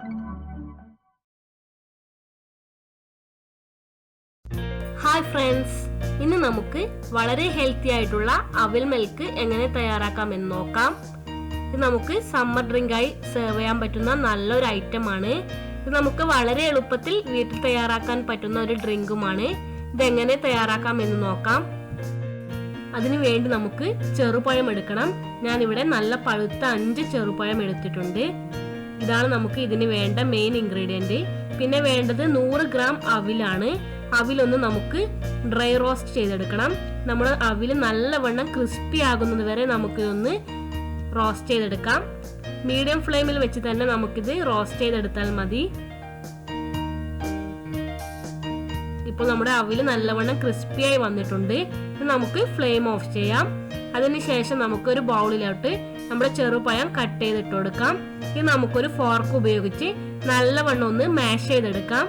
Hi friends ഇന്ന് നമുക്ക് വളരെ ഹെൽത്തി ആയിട്ടുള്ള അവിൽ മിൽക്ക് എങ്ങനെ തയ്യാറാക്കാം എന്ന് നോക്കാം. ഇത് നമുക്ക് സമ്മർ ഡ്രിങ്കായി സെർവ് ചെയ്യാൻ പറ്റുന്ന നല്ലൊരു ഐറ്റം ആണ്. ഇത് നമുക്ക് വളരെ എളുപ്പത്തിൽ വീട്ടിൽ തയ്യാറാക്കാൻ പറ്റുന്ന ഒരു ഡ്രിങ്കുമാണ് ഇത് എങ്ങനെ തയ്യാറാക്കാം എന്ന് നോക്കാം. അതിനു വേണ്ടി നമുക്ക് ചെറുപഴം എടുക്കണം. ഞാനിവിടെ നല്ല പഴുത്ത അഞ്ച് ചെറുപഴം എടുത്തിട്ടുണ്ട്. ഇതാണ് നമുക്ക് ഇതിന് വേണ്ട മെയിൻ ഇൻഗ്രീഡിയന്റ് പിന്നെ വേണ്ടത് നൂറ് ഗ്രാം അവിലാണ്. അവിലൊന്ന് നമുക്ക് ഡ്രൈ റോസ്റ്റ് ചെയ്തെടുക്കണം. നമ്മൾ അവിൽ നല്ലവണ്ണം ക്രിസ്പി ആകുന്നത് വരെ നമുക്കിതൊന്ന് റോസ്റ്റ് ചെയ്തെടുക്കാം. മീഡിയം ഫ്ലെയിമിൽ വെച്ച് തന്നെ നമുക്കിത് റോസ്റ്റ് ചെയ്തെടുത്താൽ മതി. ഇപ്പോൾ നമ്മുടെ അവിൽ നല്ലവണ്ണം ക്രിസ്പിയായി വന്നിട്ടുണ്ട്. നമുക്ക് ഫ്ലെയിം ഓഫ് ചെയ്യാം. അതിനുശേഷം നമുക്കൊരു ബൗളിലോട്ട് നമ്മുടെ ചെറുപഴം കട്ട് ചെയ്തിട്ട് കൊടുക്കാം. ഇനി നമുക്കൊരു ഫോർക്ക് ഉപയോഗിച്ച് നല്ലവണ്ണം ഒന്ന് മാഷ് ചെയ്തെടുക്കാം.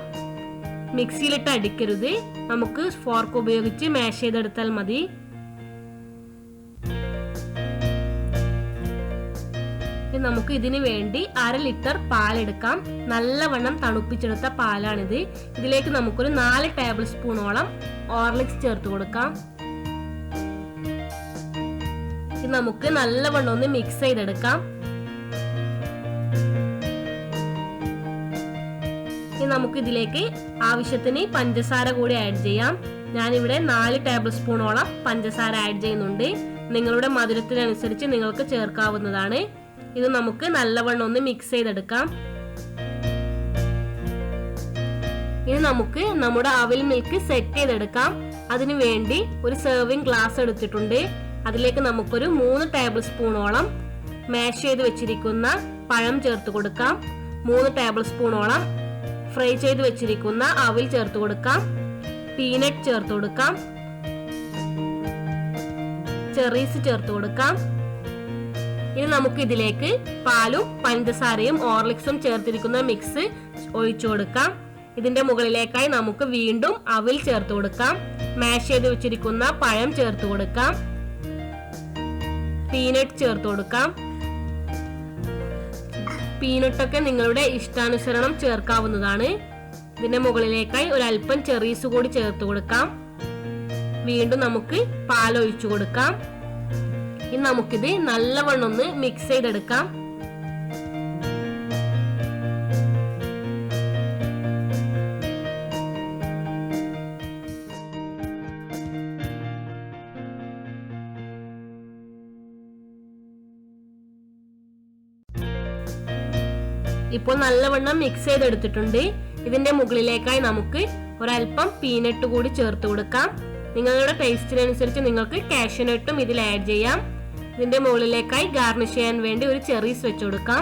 മിക്സിയിലിട്ട് അടിക്കരുത്. നമുക്ക് ഫോർക്ക് ഉപയോഗിച്ച് മാഷ് ചെയ്തെടുത്താൽ മതി. നമുക്ക് ഇതിനു വേണ്ടി അര ലിറ്റർ പാലെടുക്കാം. നല്ലവണ്ണം തണുപ്പിച്ചെടുത്ത പാലാണിത്. ഇതിലേക്ക് നമുക്കൊരു നാല് ടേബിൾ സ്പൂണോളം ഓർലിക്സ് ചേർത്ത് കൊടുക്കാം. ഇത് നമുക്ക് നല്ലവണ്ണം ഒന്ന് മിക്സ് ചെയ്തെടുക്കാം. ഇനി നമുക്ക് ഇതിലേക്ക് ആവശ്യത്തിന് പഞ്ചസാര കൂടി ആഡ് ചെയ്യാം. ഞാനിവിടെ നാല് ടേബിൾ സ്പൂണോളം പഞ്ചസാര ആഡ് ചെയ്യുന്നുണ്ട്. നിങ്ങളുടെ മധുരത്തിനനുസരിച്ച് നിങ്ങൾക്ക് ചേർക്കാവുന്നതാണ്. ഇത് നമുക്ക് നല്ലവണ്ണം ഒന്ന് മിക്സ് ചെയ്തെടുക്കാം. ഇനി നമുക്ക് നമ്മുടെ അവിൽ മിൽക്ക് സെറ്റ് ചെയ്തെടുക്കാം. അതിനു വേണ്ടി ഒരു സെർവിങ് ഗ്ലാസ് എടുത്തിട്ടുണ്ട്. അതിലേക്ക് നമുക്കൊരു മൂന്ന് ടേബിൾ സ്പൂണോളം മാഷ് ചെയ്ത് വെച്ചിരിക്കുന്ന പഴം ചേർത്ത് കൊടുക്കാം. മൂന്ന് ടേബിൾ സ്പൂണോളം ഫ്രൈ ചെയ്ത് വെച്ചിരിക്കുന്ന അവിൽ ചേർത്ത് കൊടുക്കാം. പീനട്ട് ചേർത്ത് കൊടുക്കാം. ചെറീസ് ചേർത്ത് കൊടുക്കാം. ഇനി നമുക്ക് ഇതിലേക്ക് പാലും പഞ്ചസാരയും ഓർലിക്സും ചേർത്തിരിക്കുന്ന മിക്സ് ഒഴിച്ചു കൊടുക്കാം. ഇതിന്റെ മുകളിലേക്കായി നമുക്ക് വീണ്ടും അവിൽ ചേർത്ത് കൊടുക്കാം. മാഷ് ചെയ്ത് വെച്ചിരിക്കുന്ന പഴം ചേർത്ത് കൊടുക്കാം. പീനട്ട് ചേർത്ത് കൊടുക്കാം. പീനട്ടൊക്കെ നിങ്ങളുടെ ഇഷ്ടാനുസരണം ചേർക്കാവുന്നതാണ്. ഇതിന്റെ മുകളിലേക്കായി ഒരല്പം ചെറീസ് കൂടി ചേർത്ത് കൊടുക്കാം. വീണ്ടും നമുക്ക് പാലൊഴിച്ചു കൊടുക്കാം. ഇനി നമുക്കിത് നല്ലവണ്ണം ഒന്ന് മിക്സ് ചെയ്തെടുക്കാം. ഇപ്പോൾ നല്ലവണ്ണം മിക്സ് ചെയ്തെടുത്തിട്ടുണ്ട്. ഇതിന്റെ മുകളിലേക്കായി നമുക്ക് ഒരല്പം പീനട്ട് കൂടി ചേർത്ത് കൊടുക്കാം. നിങ്ങളുടെ ടേസ്റ്റിനനുസരിച്ച് നിങ്ങൾക്ക് കാഷ്യനട്ടും ഇതിൽ ആഡ് ചെയ്യാം. ഇതിന്റെ മുകളിലേക്കായി ഗാർണിഷ് ചെയ്യാൻ വേണ്ടി ഒരു ചെറീസ് വെച്ച് കൊടുക്കാം.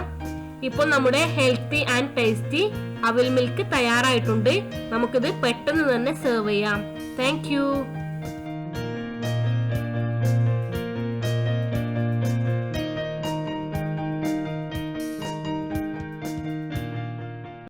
ഇപ്പോൾ നമ്മുടെ ഹെൽത്തി ആൻഡ് ടേസ്റ്റി അവിൽ മിൽക്ക് തയ്യാറായിട്ടുണ്ട്. നമുക്കിത് പെട്ടെന്ന് തന്നെ സെർവ് ചെയ്യാം. താങ്ക്